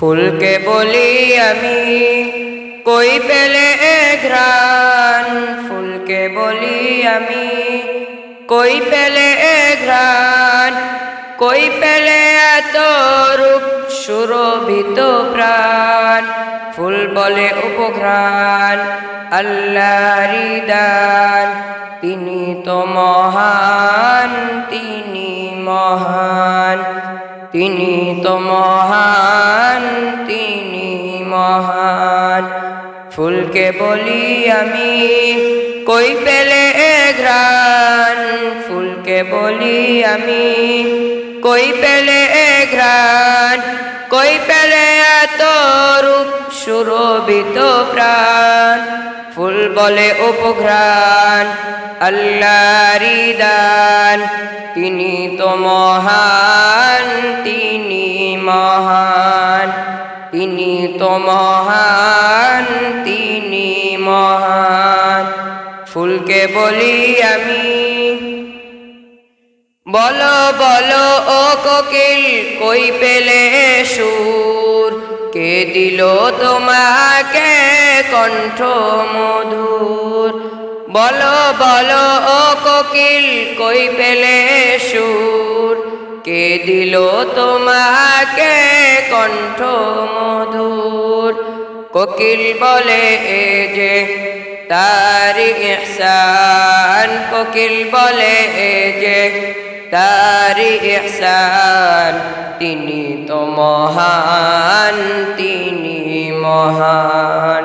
ফুলকে বলি আমি, কই পেলে ঘ্রাণ? ফুলকে বলি আমি, কই পেলে ঘ্রাণ? কই পেলে এত রূপ সুরভিত প্রাণ? ফুল বলে উপঘ্রাণ আল্লাহরি দান, তিনি তো মহান মহান। ফুলকে বলি আমি, কই পেলে ঘ্রাণ? ফুলকে বলি আমি, কই পেলে ঘ্রাণ? কই পেলে এত রূপ সুরভিত প্রাণ? ফুল বলে উপঘ্রাণ আল্লাহরি দান। তিনি তো মহান, তিনি মহান মহান, তিনি মহান। ফুলকে বলি আমি। বলো বলো, ও কোকিল, কই পেলে সুর? কে দিল তোমাকে কণ্ঠ মধুর? বলো বলো, ও কোকিল, কই পেলে সুর? কে দিল তোমাকে কণ্ঠ মধুর, কোকিল বলে এ যে তারি ইহসান। কোকিল বলে এ যে তারি ইহসান। তিনি তো মহান, তিনি মহান।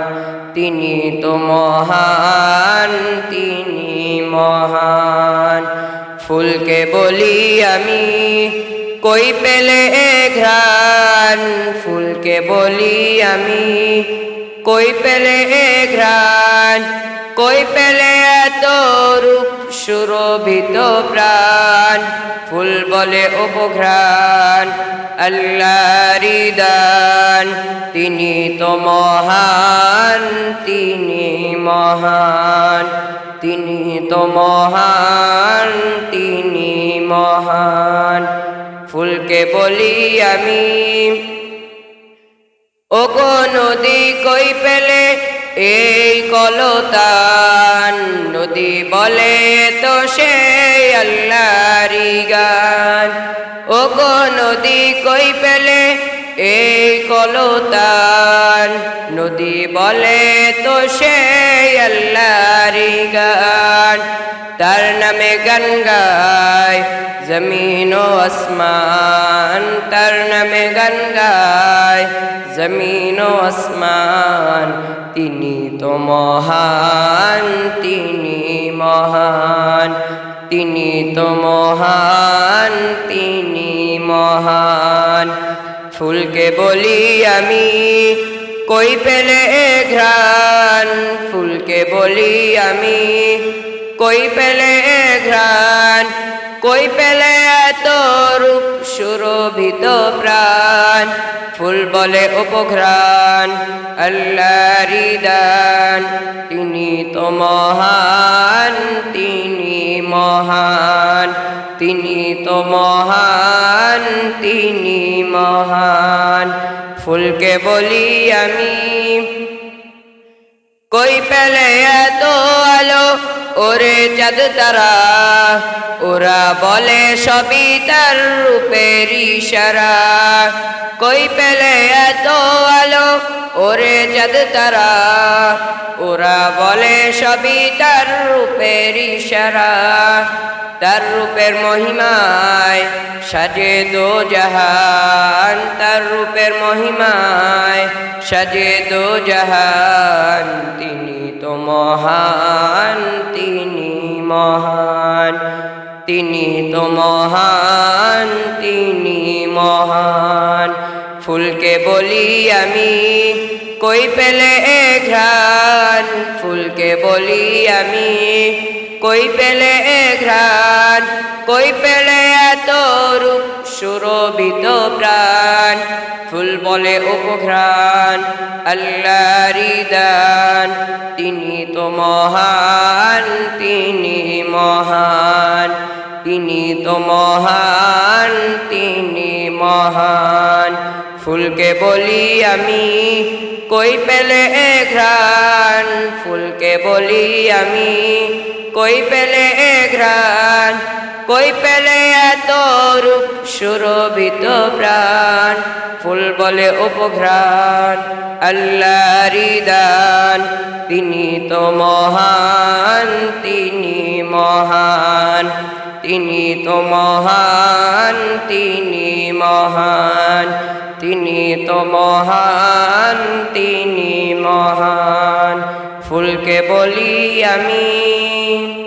তিনি তো মহান, তিনি মহান। ফুলকে বলি আমি কই পেলে এ ঘ্রাণ? ফুলকে বলি আমি, কই পেলে এ ঘ্রাণ? কই পেলে এত রূপ সুরভিত প্রাণ? ফুল বলে উপঘ্রাণ আল্লাহরি দান। তিনি তো মহান, তিনি মহান। তিনি তো মহান, তিনি মহান। ফুলকে বলি আমি। ও নদী কই পেলে এই কলতান? নদী বলে তো সে আল্লাহরি গান। ও নদী কই পেলে এই কলতান নদী বলে তো সে আল্লাহরি গান। তার নামে গান গায় জমিন ও আসমান। তার নামে গান গায় জমিন ও আসমান। তিনি তো মহান, তিনি মহান। তিনি তো মহান, তিনি মহান। ফুলকে বলি আমি, কই পেলে ঘ্রাণ? ফুলকে বলি আমি, কই পেলে ঘ্রাণ? কই পেলে এত রূপ সুরভিত প্রাণ? ফুল বলে উপঘ্রাণ, আল্লাহরি তিনি তো মহান, তিনি মহান। তিনি তো মহান তিনি মহান। ফুলকে বলি আমি কই পেলে এত আলো? ওরে চাঁদ তারা, ওরা বলে সবই তার রূপের ইশারা। কই পেলে এত আলো, ওরে চাঁদ তারা, ওরা বলে সবই তার রূপের ইশারা। তার রূপের মহিমায় সাজে দো জাহান, তার রূপের মহিমায় সাজে দো জাহান, তিনি মহান, তিনি মহান। তিনি তো মহান, তিনি মহান। ফুলকে বলি আমি, কই পেলে ঘ্রাণ? ফুলকে বলি আমি, কই পেলে ঘ্রাণ? কই পেলে এত রূপ? সুরভিত প্রাণ, ফুল বলে উপঘ্রাণ, আল্লাহরি দান তিনি তো মহান, তিনি মহান। তিনি তো মহান, তিনি মহান। ফুলকে বলি আমি, কই পেলে ঘ্রাণ? ফুলকে বলি আমি, কই পেলে ঘ্রাণ? কই পেলে রূপ সুরভিত প্রাণ, ফুল বলে উপঘ্রাণ আল্লাহ দান। তিনি তো মহান, তিনি মহান। তিনি তো মহান, তিনি মহান। তিনি তো মহান, তিনি মহান। ফুলকে বলি আমি।